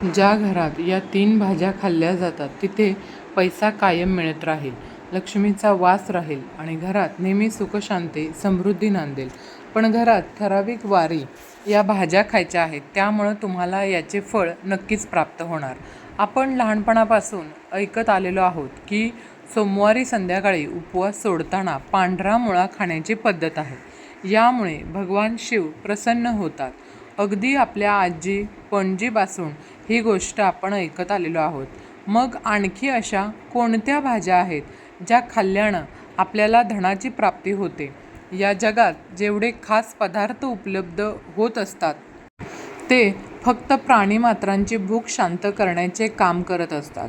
ज्या घरात या तीन भाज्या खाल्ल्या जातात तिथे पैसा कायम मिळत राहील लक्ष्मीचा वास राहील आणि घरात नेहमी सुखशांती समृद्धी नांदेल. पण घरात ठराविक वारी या भाज्या खायच्या आहेत त्यामुळं तुम्हाला याचे फळ नक्कीच प्राप्त होणार. आपण लहानपणापासून ऐकत आलेलो आहोत की सोमवारी संध्याकाळी उपवास सोडताना पांढरा मुळा खाण्याची पद्धत आहे. यामुळे भगवान शिव प्रसन्न होतात. अगदी आपल्या आजी पणजीपासून ही गोष्ट आपण ऐकत आलेलो आहोत. मग आणखी अशा कोणत्या भाज्या आहेत ज्या खाल्ल्यानं आपल्याला धनाची प्राप्ती होते? या जगात जेवढे खास पदार्थ उपलब्ध होत असतात ते फक्त प्राणीमात्रांची भूक शांत करण्याचे काम करत असतात.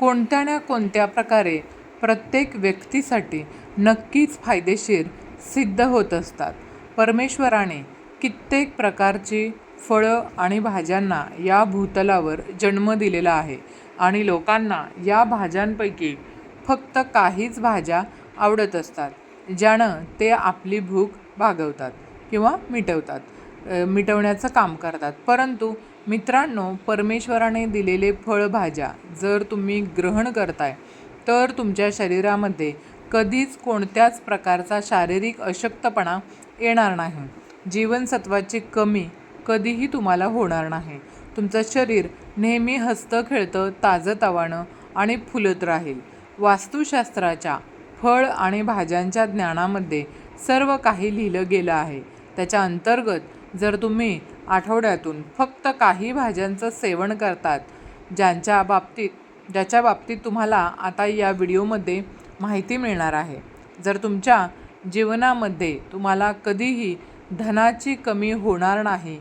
कोणत्या ना कोणत्या प्रकारे प्रत्येक व्यक्तीसाठी नक्कीच फायदेशीर सिद्ध होत असतात. परमेश्वराने कित्येक प्रकारची फळं आणि भाज्यांना या भूतलावर जन्म दिलेला आहे आणि लोकांना या भाज्यांपैकी फक्त काहीच भाज्या आवडत असतात ज्यानं ते आपली भूक भागवतात किंवा मिटवतात मिटवण्याचं काम करतात. परंतु मित्रांनो परमेश्वराने दिलेले फळभाज्या जर तुम्ही ग्रहण करताय तर तुमच्या शरीरामध्ये कधीच कोणत्याच प्रकारचा शारीरिक अशक्तपणा येणार नाही. जीवनसत्वाची कमी कधीही तुम्हाला होणार नाही. तुमचं शरीर नेहमी हसतं खेळतं ताजंतवानं आणि फुलत राहील. वास्तुशास्त्राच्या फळ आणि भाज्यांच्या ज्ञानामध्ये सर्व काही लिहिलं गेलं आहे. त्याच्या अंतर्गत जर तुम्ही आठवड्यातून फक्त काही भाज्यांचं सेवन करतात ज्यांच्या बाबतीत ज्याच्या बाबतीत तुम्हाला आता या व्हिडिओमध्ये माहिती मिळणार आहे. जर तुमच्या जीवनामध्ये तुम्हाला कधीही धनाची कमी होणार नाही.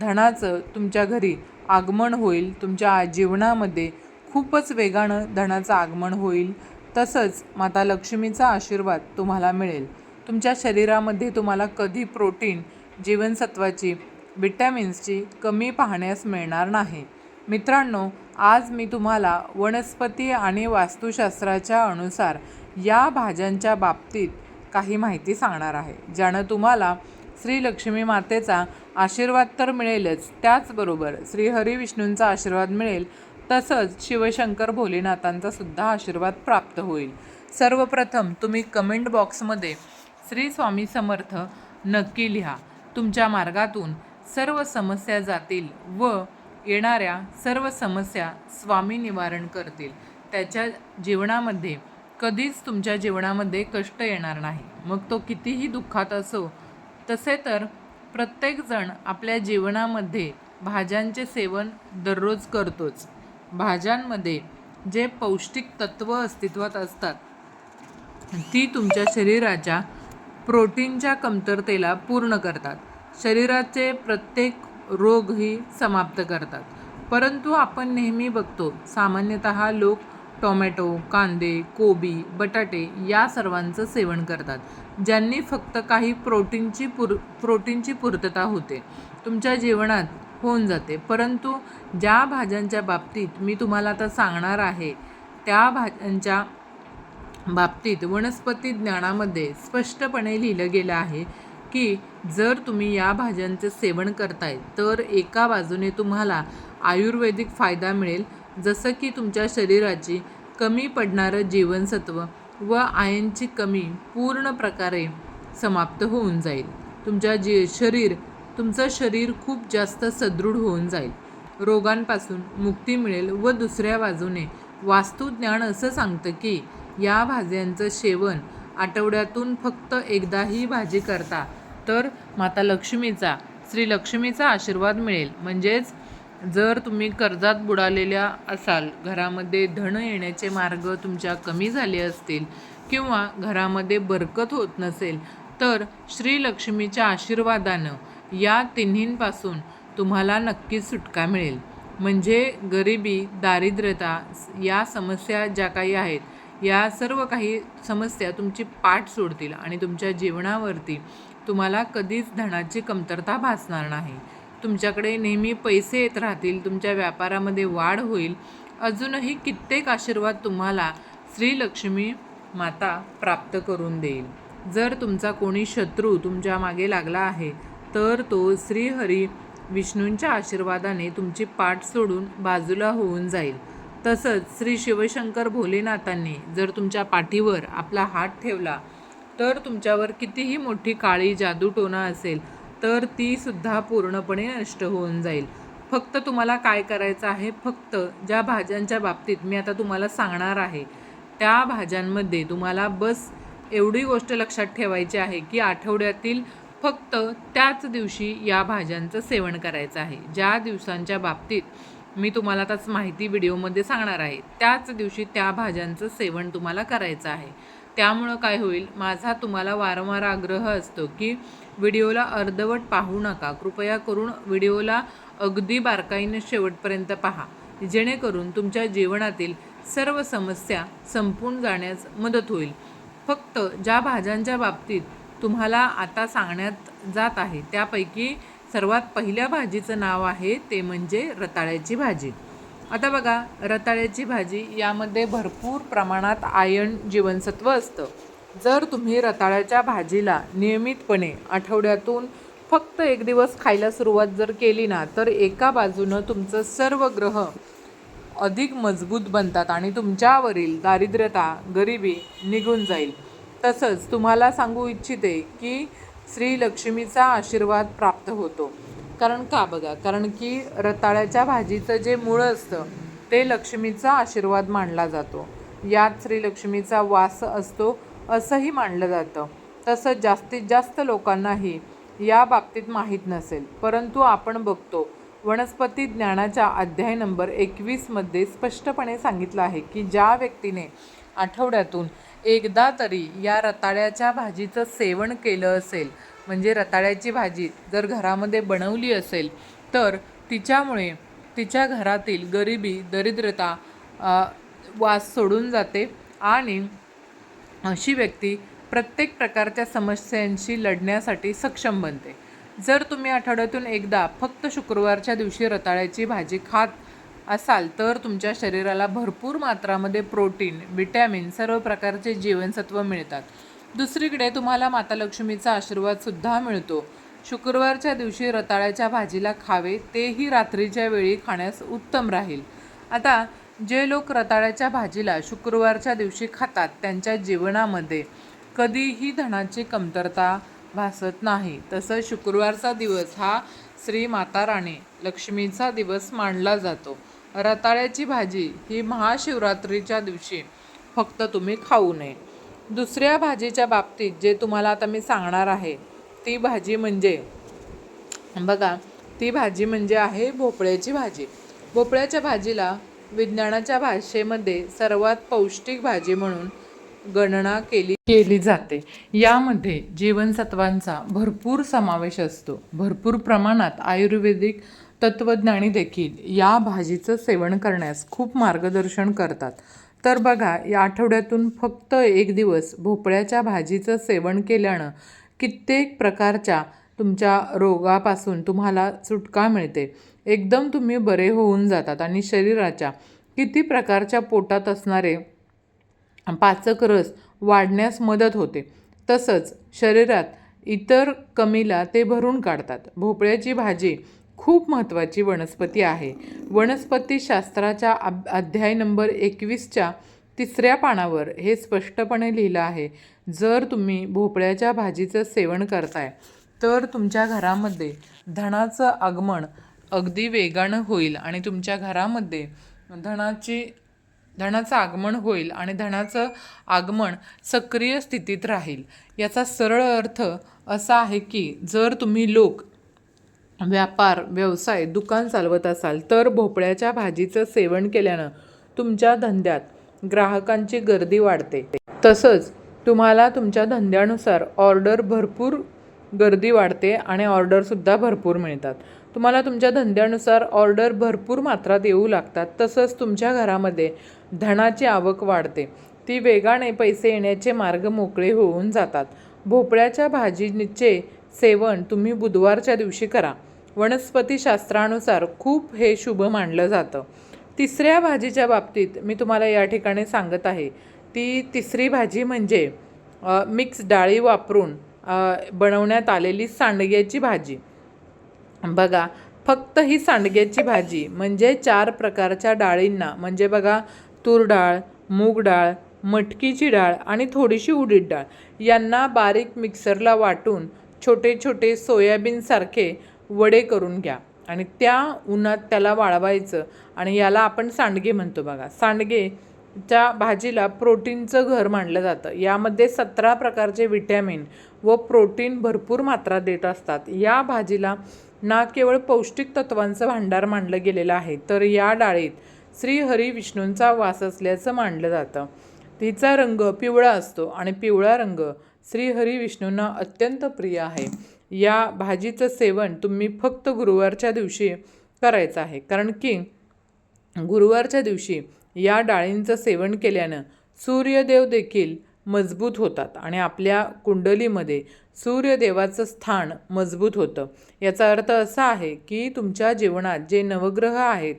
धनाचं तुमच्या घरी आगमन होईल. तुमच्या जीवनामध्ये खूपच वेगानं धनाचं आगमन होईल. तसंच माता लक्ष्मीचा आशीर्वाद तुम्हाला मिळेल. तुमच्या शरीरामध्ये तुम्हाला कधी प्रोटीन जीवनसत्वाची विटॅमिन्सची कमी पाहण्यास मिळणार नाही. मित्रांनो आज मी तुम्हाला वनस्पती आणि वास्तुशास्त्राच्या अनुसार या भाज्यांच्या बाबतीत काही माहिती सांगणार आहे ज्यानं तुम्हाला श्री लक्ष्मी मातेचा आशीर्वाद तर मिळेलच त्याचबरोबर श्री हरिविष्णूंचा आशीर्वाद मिळेल तसंच शिवशंकर भोलेनाथांचा सुद्धा आशीर्वाद प्राप्त होईल. सर्वप्रथम तुम्ही कमेंट बॉक्समध्ये श्री स्वामी समर्थ नक्की लिहा. तुमच्या मार्गातून सर्व समस्या जातील व येणाऱ्या सर्व समस्या स्वामी निवारण करतील. त्याच्या जीवनामध्ये कधीच तुमच्या जीवनामध्ये कष्ट येणार नाही. मग तो कितीही दुःखात असो तसे तर प्रत्येकजण आपल्या जीवनामध्ये भाज्यांचे सेवन दररोज करतोच. भाज्यांमध्ये जे पौष्टिक तत्त्व अस्तित्वात असतात ती तुमच्या शरीराच्या प्रोटीनच्या कमतरतेला पूर्ण करतात. शरीराचे प्रत्येक रोगही समाप्त करतात. परंतु आपण नेहमी बघतो सामान्यतः लोक टोमॅटो कांदे कोबी बटाटे या सर्वांचं सेवन करतात. ज्यांनी फक्त काही प्रोटीनची पुर प्रोटीनची पूर्तता होते. तुमच्या जीवनात होऊन जाते. परंतु ज्या भाज्यांच्या बाबतीत मी तुम्हाला आता सांगणार आहे त्या भाज्यांच्या बाबतीत वनस्पती ज्ञानामध्ये स्पष्टपणे लिहिलं गेलं आहे की जर तुम्ही या भाज्यांचं सेवन करताय तर एका बाजूने तुम्हाला आयुर्वेदिक फायदा मिळेल जसं की तुमच्या शरीराची कमी पडणारं जीवनसत्व व आयनची कमी पूर्ण प्रकारे समाप्त होऊन जाईल. तुमच्या जे शरीर तुमचं शरीर खूप जास्त सदृढ होऊन जाईल. रोगांपासून मुक्ती मिळेल व दुसऱ्या बाजूने वास्तुज्ञान असं सांगतं की या भाज्यांचं सेवन आठवड्यातून फक्त एकदा ही भाजी करता तर माता लक्ष्मीचा श्री लक्ष्मीचा आशीर्वाद मिळेल. म्हणजेच जर तुम्ही कर्जात बुडालेल्या असाल घरामध्ये धन येण्याचे मार्ग तुमच्या कमी झाले असतील किंवा घरामध्ये बरकत होत नसेल तर श्री लक्ष्मीच्या आशीर्वादानं या तिन्हींपासून तुम्हाला नक्कीच सुटका मिळेल. म्हणजे गरिबी दारिद्र्यता या समस्या ज्या काही आहेत या सर्व काही समस्या तुमची पाठ सोडतील आणि तुमच्या जीवनावरती तुम्हाला कधीच धनाची कमतरता भासणार नाही. तुमच्याकडे नेहमी पैसे येत राहतील तुमच्या व्यापारामध्ये वाढ होईल. अजूनही कित्येक आशीर्वाद तुम्हाला श्रीलक्ष्मी माता प्राप्त करून देईल. जर तुमचा कोणी शत्रू तुमच्या मागे लागला आहे तर तो श्रीहरी विष्णूंच्या आशीर्वादाने तुमची पाठ सोडून बाजूला होऊन जाईल. तसंच श्री शिवशंकर भोलेनाथांनी जर तुमच्या पाठीवर आपला हात ठेवला तर तुमच्यावर कितीही मोठी काळी जादूटोना असेल तर ती सुद्धा पूर्णपणे नष्ट होऊन जाईल. फक्त तुम्हाला काय करायचं आहे? फक्त ज्या भाज्यांच्या बाबतीत मी आता तुम्हाला सांगणार आहे त्या भाज्यांमध्ये तुम्हाला बस एवढी गोष्ट लक्षात ठेवायची आहे की आठवड्यातील फक्त त्याच दिवशी या भाज्यांचं सेवन करायचं आहे. ज्या दिवसांच्या बाबतीत मी तुम्हाला आताच माहिती व्हिडिओमध्ये सांगणार आहे त्याच दिवशी त्या भाज्यांचं सेवन तुम्हाला करायचं आहे. त्यामुळं काय होईल? माझा तुम्हाला वारंवार आग्रह असतो की व्हिडिओला अर्धवट पाहू नका. कृपया करून व्हिडिओला अगदी बारकाईने शेवटपर्यंत पहा. जेणेकरून तुमच्या जीवनातील सर्व समस्या संपून जाण्यास मदत होईल. फक्त ज्या भाज्यांच्या बाबतीत तुम्हाला आता सांगण्यात जात आहे त्यापैकी सर्वात पहिल्या भाजीचं नाव आहे ते म्हणजे रताळ्याची भाजी. आता बघा रताळ्याची भाजी यामध्ये भरपूर प्रमाणात आयर्न जीवनसत्व असतं. जर तुम्ही रताळ्याच्या भाजीला नियमितपणे आठवड्यातून फक्त एक दिवस खायला सुरुवात जर केली ना तर एका बाजूनं तुमचं सर्व ग्रह अधिक मजबूत बनतात आणि तुमच्यावरील दारिद्र्यता गरिबी निघून जाईल. तसंच तुम्हाला सांगू इच्छिते की श्री लक्ष्मीचा आशीर्वाद प्राप्त होतो. कारण का बघा? कारण की रताळ्याच्या भाजीचं जे मूळ असतं ते लक्ष्मीचा आशीर्वाद मानला जातो. यात श्रीलक्ष्मीचा वास असतो असंही मानलं जातं. तसंच जास्तीत जास्त लोकांनाही या बाबतीत माहीत नसेल. परंतु आपण बघतो वनस्पती ज्ञानाच्या अध्याय नंबर एकवीसमध्ये स्पष्टपणे सांगितलं आहे की ज्या व्यक्तीने आठवड्यातून एकदा तरी या रताळ्याच्या भाजीचं सेवन केलं असेल म्हणजे रताळ्याची भाजी जर घरामध्ये बनवली असेल तर तिच्यामुळे तिच्या घरातील गरिबी दरिद्रता वास सोडून जाते आणि अशी व्यक्ती प्रत्येक प्रकारच्या समस्यांशी लढण्यासाठी सक्षम बनते. जर तुम्ही आठवड्यातून एकदा फक्त शुक्रवारच्या दिवशी रताळ्याची भाजी खात असाल तर तुमच्या शरीराला भरपूर मात्रामध्ये प्रोटीन विटॅमिन सर्व प्रकारचे जीवनसत्व मिळतात. दुसरीकडे तुम्हाला माता लक्ष्मीचा आशीर्वादसुद्धा मिळतो. शुक्रवारच्या दिवशी रताळ्याच्या भाजीला खावे तेही रात्रीच्या वेळी खाण्यास उत्तम राहील. आता जे लोक रताळ्याच्या भाजीला शुक्रवारच्या दिवशी खातात त्यांच्या जीवनामध्ये कधीही धनाची कमतरता भासत नाही. तसंच शुक्रवारचा दिवस हा श्री माता लक्ष्मीचा दिवस मानला जातो. रताळ्याची भाजी ही महाशिवरात्रीच्या दिवशी फक्त तुम्ही खाऊ नये. दुसऱ्या भाजीच्या बाबतीत जे तुम्हाला आता मी सांगणार आहे ती भाजी म्हणजे बघा ती भाजी म्हणजे आहे भोपळ्याची भाजी. भोपळ्याच्या भाजीला विज्ञानाच्या भाषेमध्ये सर्वात पौष्टिक भाजी म्हणून गणना केली केली जाते. यामध्ये जीवनसत्वांचा भरपूर समावेश असतो. भरपूर प्रमाणात आयुर्वेदिक तत्त्वज्ञानी देखील या भाजीचं सेवन करण्यास खूप मार्गदर्शन करतात. तर बघा या आठवड्यातून फक्त एक दिवस भोपळ्याच्या भाजीचं सेवन केल्यानं कित्येक प्रकारच्या तुमच्या रोगापासून तुम्हाला सुटका मिळते. एकदम तुम्ही बरे होऊन जातात. आणि शरीराच्या किती प्रकारच्या पोटात असणारे पाचक रस वाढण्यास मदत होते. तसंच शरीरात इतर कमीला ते भरून काढतात. भोपळ्याची भाजी खूप महत्त्वाची वनस्पती आहे. वनस्पतीशास्त्राच्या अब अध्याय नंबर एकवीसच्या तिसऱ्या पानावर हे स्पष्टपणे लिहिलं आहे. जर तुम्ही भोपळ्याच्या भाजीचं सेवन करताय तर तुमच्या घरामध्ये धनाचं आगमन अगदी वेगानं होईल आणि तुमच्या घरामध्ये धनाची धनाचं आगमन होईल आणि धनाचं आगमन सक्रिय स्थितीत राहील. याचा सरळ अर्थ असा आहे की जर तुम्ही लोक व्यापार व्यवसाय दुकान चालवत असाल तर भोपळ्याच्या भाजीचं सेवन केल्यानं तुमच्या धंद्यात ग्राहकांची गर्दी वाढते. तसंच तुम्हाला तुमच्या धंद्यानुसार ऑर्डर भरपूर गर्दी वाढते आणि ऑर्डरसुद्धा भरपूर मिळतात. तुम्हाला तुमच्या धंद्यानुसार ऑर्डर भरपूर मात्रात येऊ लागतात. तसंच तुमच्या घरामध्ये धनाची आवक वाढते. ती वेगाने पैसे येण्याचे मार्ग मोकळे होऊन जातात. भोपळ्याच्या भाजीचे सेवन तुम्ही बुधवारच्या दिवशी करा. वनस्पतीशास्त्रानुसार खूप हे शुभ मानलं जातं. तिसऱ्या भाजीच्या बाबतीत मी तुम्हाला या ठिकाणी सांगत आहे. ती तिसरी भाजी म्हणजे मिक्स डाळी वापरून बनवण्यात आलेली सांडग्याची भाजी. बघा फक्त ही सांडग्याची भाजी म्हणजे चार प्रकारच्या डाळींना म्हणजे बघा तूर डाळ मूग डाळ मटकीची डाळ आणि थोडीशी उडीद डाळ यांना बारीक मिक्सरला वाटून छोटे छोटे सोयाबीनसारखे वडे करून घ्या. आणि त्या उन्हात त्याला वाळवायचं आणि याला आपण सांडगे म्हणतो बघा. सांडगे च्या भाजीला प्रोटीनचं घर मानलं जातं. यामध्ये सतरा प्रकारचे विटॅमिन व प्रोटीन भरपूर मात्रा देत असतात. या भाजीला ना केवळ पौष्टिक तत्वांचं भांडार मानलं गेलेलं आहे तर या डाळीत श्रीहरी विष्णूंचा वास असल्याचं मानलं जातं. तिचा रंग पिवळा असतो आणि पिवळा रंग श्रीहरी विष्णूंना अत्यंत प्रिय आहे. या भाजीचं सेवन तुम्ही फक्त गुरुवारच्या दिवशी करायचं आहे कारण की गुरुवारच्या दिवशी या डाळींचं सेवन केल्यानं सूर्यदेव देखील मजबूत होतात आणि आपल्या कुंडलीमध्ये सूर्यदेवाचं स्थान मजबूत होतं. याचा अर्थ असा आहे की तुमच्या जीवनात जे नवग्रह आहेत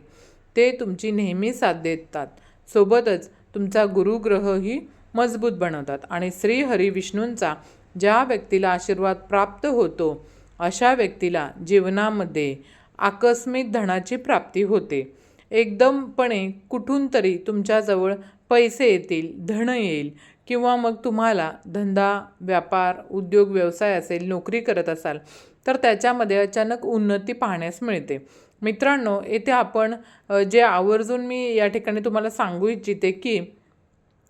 ते तुमची नेहमी साथ देतात. सोबतच तुमचा गुरुग्रहही मजबूत बनवतात आणि श्री हरी विष्णूंचा ज्या व्यक्तीला आशीर्वाद प्राप्त होतो अशा व्यक्तीला जीवनामध्ये आकस्मिक धनाची प्राप्ती होते. एकदमपणे कुठून तरी तुमच्याजवळ पैसे येतील धन येईल किंवा मग तुम्हाला धंदा व्यापार उद्योग व्यवसाय असेल नोकरी करत असाल तर त्याच्यामध्ये अचानक उन्नती पाहण्यास मिळते. मित्रांनो येथे आपण जे आवर्जून मी या ठिकाणी तुम्हाला सांगू इच्छिते की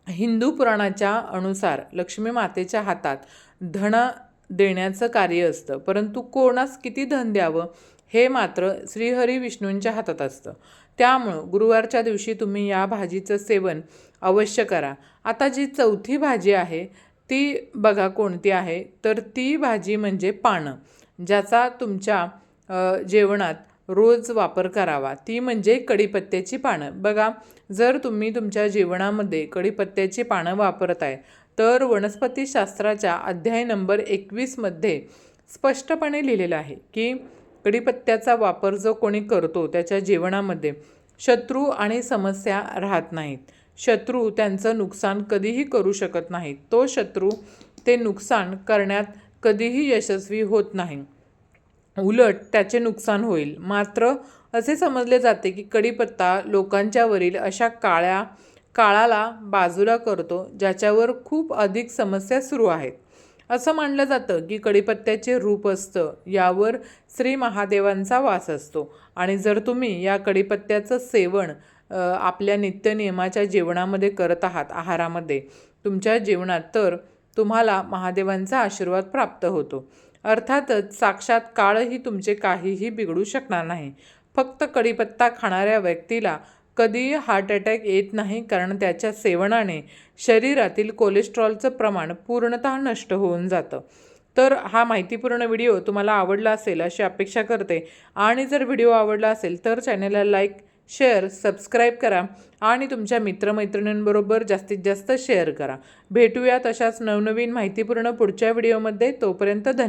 हिंदू पुराणाच्या अनुसार लक्ष्मी मातेच्या हातात धन देण्याचं कार्य असतं. परंतु कोणास किती धन द्यावं? हे मात्र श्रीहरी विष्णूंच्या हातात असतं. त्यामुळं गुरुवारच्या दिवशी तुम्ही या भाजीचं सेवन अवश्य करा. आता जी चौथी भाजी आहे ती बघा कोणती आहे. तर ती भाजी म्हणजे पानं ज्याचा तुमच्या जेवणात रोज वापर करावा. ती म्हणजे कढीपत्त्याची पानं. बघा जर तुम्ही तुमच्या जेवणामध्ये कढीपत्त्याची पानं वापरत आहे तर वनस्पतीशास्त्राच्या अध्याय नंबर एकवीसमध्ये स्पष्टपणे लिहिलेलं आहे की कढीपत्त्याचा वापर जो कोणी करतो त्याच्या जेवणामध्ये शत्रू आणि समस्या राहत नाहीत. शत्रू त्यांचं नुकसान कधीही करू शकत नाहीत. तो शत्रू ते नुकसान करण्यात कधीही यशस्वी होत नाही. उलट त्याचे नुकसान होईल. मात्र असे समजले जाते की कडीपत्ता लोकांच्यावरील अशा काळ्या काळाला बाजूला करतो ज्याच्यावर खूप अधिक समस्या सुरू आहेत. असं मानलं जातं की कढीपत्त्याचे रूप असतं यावर श्री महादेवांचा वास असतो. आणि जर तुम्ही या कढीपत्त्याचं सेवन आपल्या आपल्या नित्यनियमाच्या जेवणामध्ये करत आहात आहारामध्ये तुमच्या जेवणात तर तुम्हाला महादेवांचा आशीर्वाद प्राप्त होतो. अर्थातच साक्षात काळही तुमचे काहीही बिघडू शकणार नाही. फक्त कढीपत्ता खाणाऱ्या व्यक्तीला कधीही हार्ट अटॅक येत नाही कारण त्याच्या सेवनाने शरीरातील कोलेस्ट्रॉलचं प्रमाण पूर्णतः नष्ट होऊन जातं. तर हा माहितीपूर्ण व्हिडिओ तुम्हाला आवडला असेल अशी अपेक्षा करते. आणि जर व्हिडिओ आवडला असेल तर चॅनलला लाईक शेअर सबस्क्राईब करा आणि तुमच्या मित्रमैत्रिणींबरोबर जास्तीत जास्त शेअर करा. भेटूयात अशाच नवनवीन माहितीपूर्ण पुढच्या व्हिडिओमध्ये. तोपर्यंत धन्यवाद.